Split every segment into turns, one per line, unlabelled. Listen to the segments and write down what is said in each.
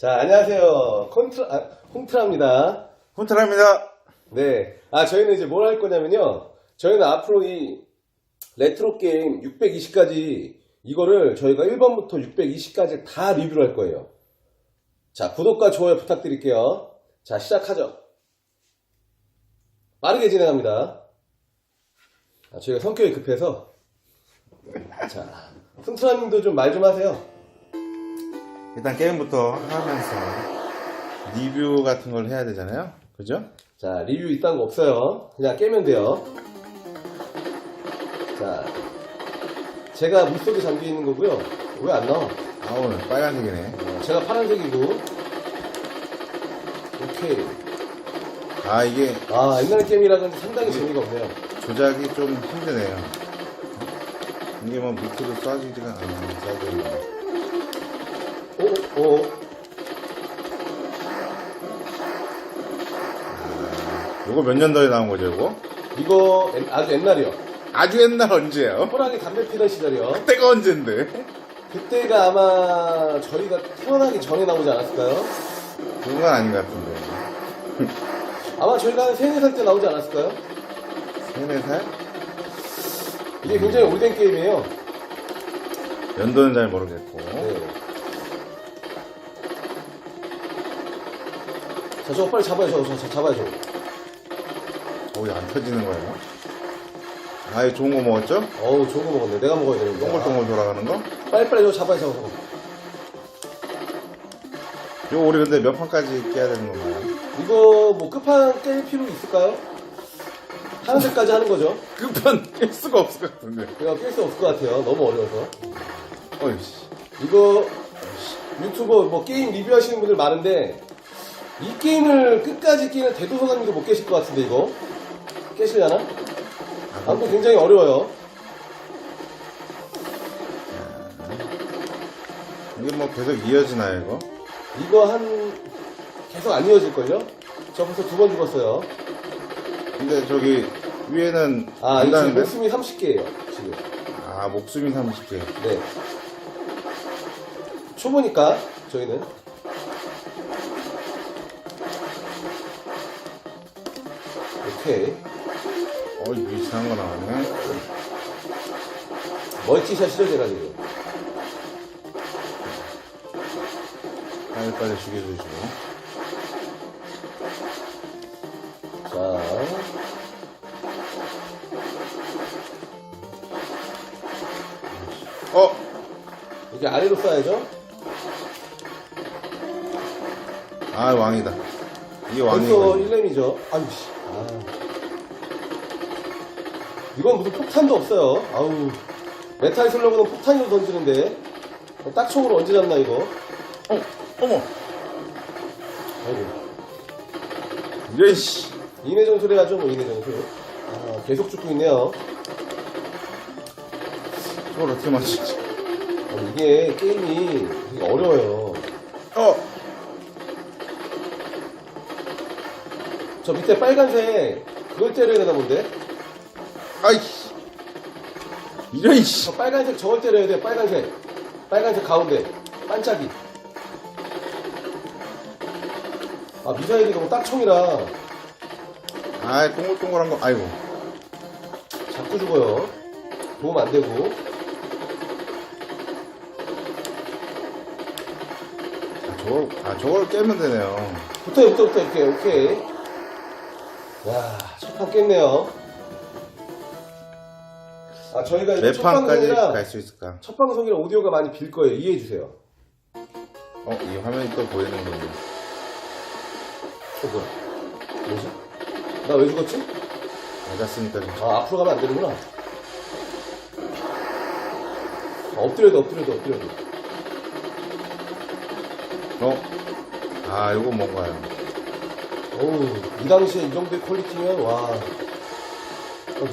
자, 안녕하세요. 콘트라, 아, 콩트라입니다.
혼트랍니다.
네. 아, 저희는 이제 뭘 할 거냐면요. 저희는 앞으로 이 레트로 게임 620까지 이거를 저희가 1번부터 620까지 다 리뷰를 할 거예요. 자, 구독과 좋아요 부탁드릴게요. 자, 시작하죠. 빠르게 진행합니다. 아, 저희가 성격이 급해서. 자, 승트라님도 좀 말 좀 하세요.
일단 게임부터 하면서 리뷰 같은 걸 해야 되잖아요. 그죠?
자, 리뷰 이딴 거 없어요. 그냥 깨면 돼요. 자, 제가 물속에 잠겨 있는 거고요. 왜 안 나와?
아, 오늘 빨간색이네.
어, 제가 파란색이고. 오케이.
아, 이게
아, 옛날 게임이랑은 상당히 재미가 없네요.
조작이 좀 힘드네요. 이게 뭐 밑으로 쏴지지가 않아요. 쏴지는
오, 오,
요거 몇 년도에 나온 거죠?
이거 옛- 아주 옛날이요.
아주 옛날 언제요?
호랑이 담배 피던 시절이요.
그때가 언젠데?
그때가 아마 저희가 태어나기 전에 나오지 않았을까요?
그건 아닌 것 같은데.
아마 저희가 한 3, 4살 때 나오지 않았을까요?
세네 살?
이게 굉장히 오래된 게임이에요.
연도는 잘 모르겠고.
네. 자, 저거 빨리 잡아요, 저거, 저, 잡아요, 저거.
어, 이안 터지는 거예요? 아, 이 좋은 거 먹었죠?
어우, 좋은 거 먹었네. 내가 먹어야 되는데.
동글동글 돌아가는 거?
아, 빨리빨리 저거 잡아요, 저거.
이거 우리 근데 몇 판까지 깨야 되는 건가요?
이거 뭐 끝판 깰 필요 있을까요? 하늘색까지 하는 거죠.
끝판 깰 수가 없을 것 같은데.
이거 깰 수 없을 것 같아요. 너무 어려워서.
어이씨.
이거 유튜버 뭐 게임 리뷰하시는 분들 많은데 이 게임을 끝까지 깨는 대도서관님도 못 깨실 것 같은데 이거 깨시려나? 아무튼 굉장히 어려워요.
이게 뭐 계속 이어지나요, 이거?
이거 한 계속 안 이어질걸요? 저 벌써 두 번 죽었어요.
근데 저기 위에는
아, 이거 지금? 목숨이 30개예요. 지금.
아, 목숨이 30개.
네. 초보니까 저희는 오케이
어, 이거 이상한 거 나오네.
멀티샷이죠 제가 지금.
빨리빨리 죽여주시고.
자.
어!
이게 아래로 쏴야죠.
아, 왕이다. 이게
벌써
왕이고.
1렘이죠. 아유, 씨. 아. 이건 무슨 폭탄도 없어요. 아우. 메탈 슬러그는 폭탄으로 던지는데. 어, 딱총으로 언제 잡나, 이거?
어, 어머!
아이고.
이런, 씨.
이내 전술 해야죠, 뭐, 이내 전술. 아, 계속 죽고 있네요.
저걸 어떻게 맞추지?
어, 이게 게임이 되게 어려워요.
어!
저 밑에 빨간색, 그걸 때려야 되나 본데?
아이씨. 이런, 씨.
저 빨간색 저걸 때려야 돼, 빨간색. 빨간색 가운데. 반짝이. 아, 미사일이 너무 딱총이라
아, 동글동글한 거. 아이고.
자꾸 죽어요. 도움 안 되고.
아, 저걸, 아, 저걸 깨면 되네요.
붙어요, 붙어, 붙어, 이렇게, 오케이. 야, 첫판 깼네요. 아, 저희가 이제 몇첫
판까지
방송이라,
갈 수 있을까?
첫 방송이라 오디오가 많이 빌 거예요. 이해해 주세요.
어, 이 화면이 또 보이는군요.
어, 뭐야. 뭐지? 나 왜 죽었지?
맞았으니까 좀.
아, 앞으로 가면 안 되는구나. 아, 돼, 엎드려야 돼.
어? 아, 이거 뭔가요?
어우, 이 당시에 이 정도의 퀄리티면, 와. 아,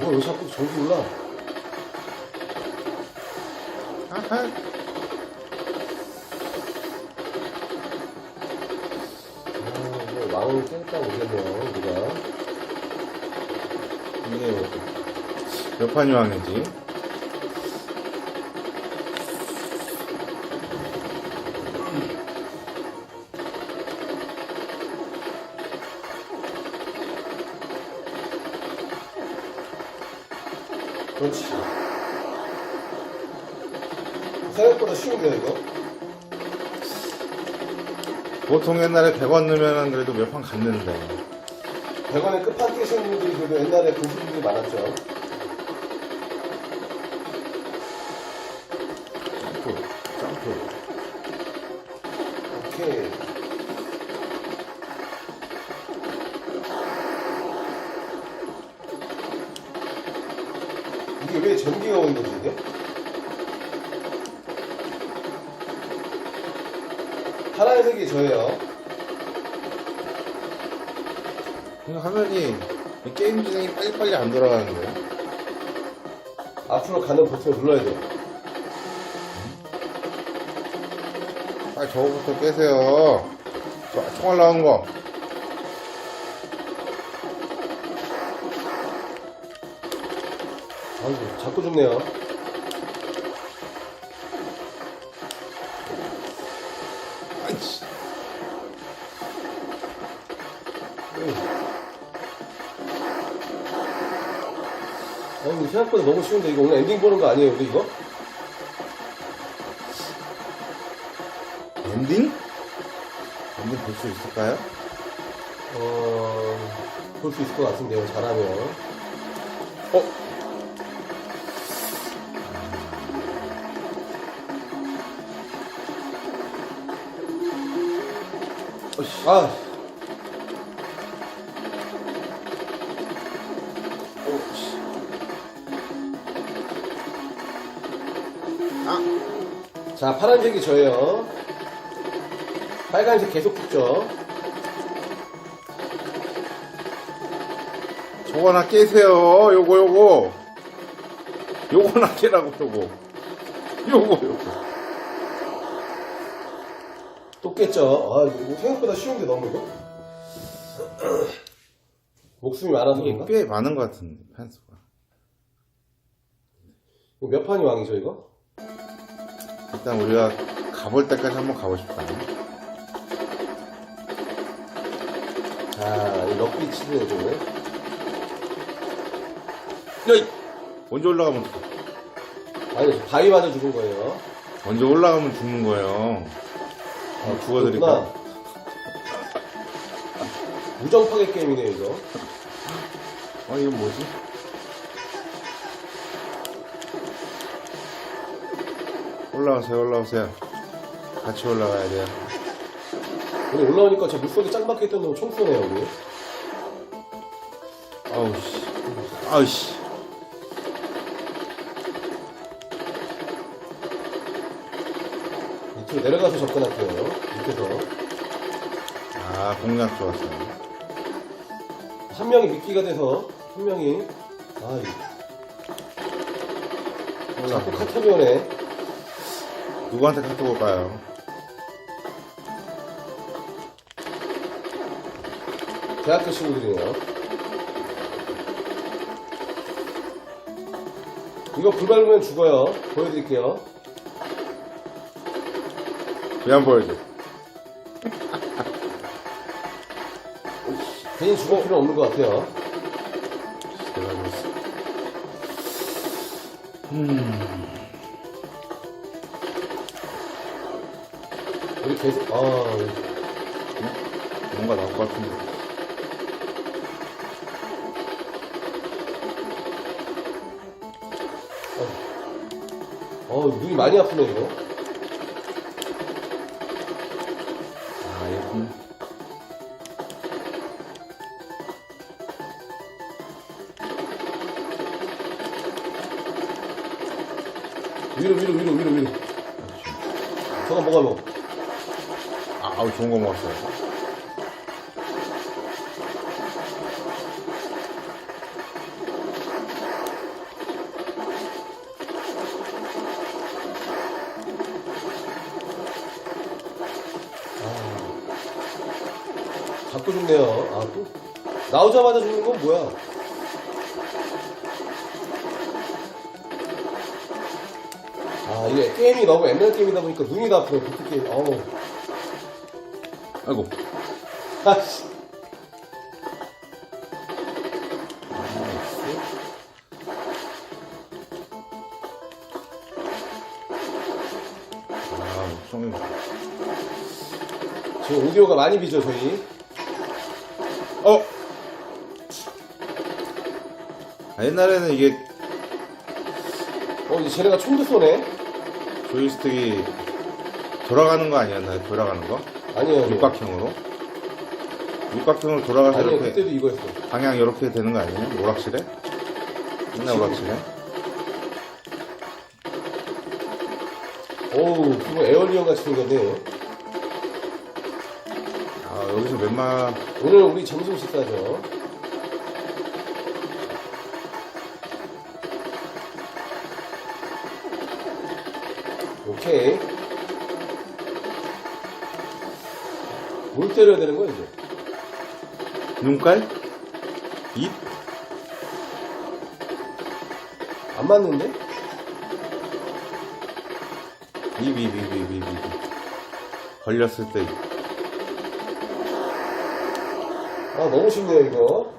뭐야, 왜 자꾸 저기 올라?
아.
뭐 왕을 깼다 오겠네요, 우리가.
근데 몇 판이 왔는지.
그렇지. 생각보다 쉬운데요, 이거?
보통 옛날에 100원 넣으면 그래도 몇 판 갔는데.
100원에 끝판 끼시는 분들이 그래도 옛날에 고수분들이 많았죠.
점프, 점프.
오케이. 이게 왜 전기가 오는 거지, 이게? 파란 색이 저예요.
이거 화면이 이 게임 진행이 빨리빨리 안 돌아가는데요.
앞으로 가는 버튼을 눌러야 돼요.
빨리 저거부터 깨세요. 저, 총알 나온 거.
아이고, 자꾸 죽네요. 어, 이거 생각보다 너무 쉬운데, 이거 오늘 엔딩 보는 거 아니에요, 우리 이거?
엔딩? 엔딩 볼 수 있을까요?
어, 볼 수 있을 것 같은데요, 잘하면.
어?
어이씨, 아. 자, 파란색이 저예요. 빨간색 계속 붙죠.
저거 나 깨세요. 요거, 요거. 요거 나 깨라고, 요거. 요거, 요거.
또 깼죠. 아, 이거 생각보다 쉬운데 너무 이거? 목숨이 많아서 그런가?
꽤 많은 것 같은데, 판수가.
이거 몇 판이 왕이죠, 이거?
일단 우리가 가볼 때까지 한번 가고 싶다.
자, 이 럭비 치는 애들.
야이! 먼저 올라가면 어떡해.
아니, 바위 맞아 죽은 거예요.
먼저 올라가면 죽는 거예요.
아,
죽어드릴까?
그렇구나. 무정 파괴 게임이네요, 이거.
아, 이건 뭐지? 올라오세요, 올라오세요. 같이 올라가야 돼요.
우리 올라오니까 저 물속에 짱 박혀있던 놈 총 쏘네요, 우리.
아우, 씨. 아우, 씨.
밑으로 내려가서 접근할게요. 밑에서.
아, 공략 좋았어요.
한 명이 미끼가 돼서, 한 명이. 아, 이 자꾸 카톡이 오네.
누구한테 카톡 올까요?
대학교 친구들이네요. 이거 불 밟으면 죽어요. 보여드릴게요.
왜안 보여줘?
괜히 죽을 필요는 없는 것 같아요.
음.
계속, 아,
뭔가 나올 것 같은데.
어, 눈이 많이 아프네, 이거.
아, 예쁜.
위로, 위로, 위로, 위로, 위로. 저거 뭐.
아, 아우, 좋은 거 먹었어요.
자꾸 죽네요. 아, 또. 나오자마자 죽는 건 뭐야? 아, 이게 게임이 너무 옛날 게임이다 보니까 눈이 다 아프네, 비트 게임. 어우.
아이고.
아.
성형.
지금 오디오가 많이 비죠 저희.
어. 아, 옛날에는 이게
어 이제 재래가 총도 쏘네.
조이스틱이 돌아가는 거 아니었나요? 돌아가는 거?
아니에요.
육각형으로? 육각형으로 돌아가서
아니요,
이렇게
그때도 이거였어.
방향 이렇게 되는 거 아니에요? 오락실에? 옛날 오락실에?
어우, 그거 에어리언 같이 생겼네.
아, 여기서 웬만,
오늘 우리 점심 식사죠. 오케이. 뭘 때려야 되는 거야, 이제?
눈깔? 입?
안 맞는데?
입, 입, 입, 입, 입, 입. 걸렸을 때 입.
아, 너무 쉽네요, 이거.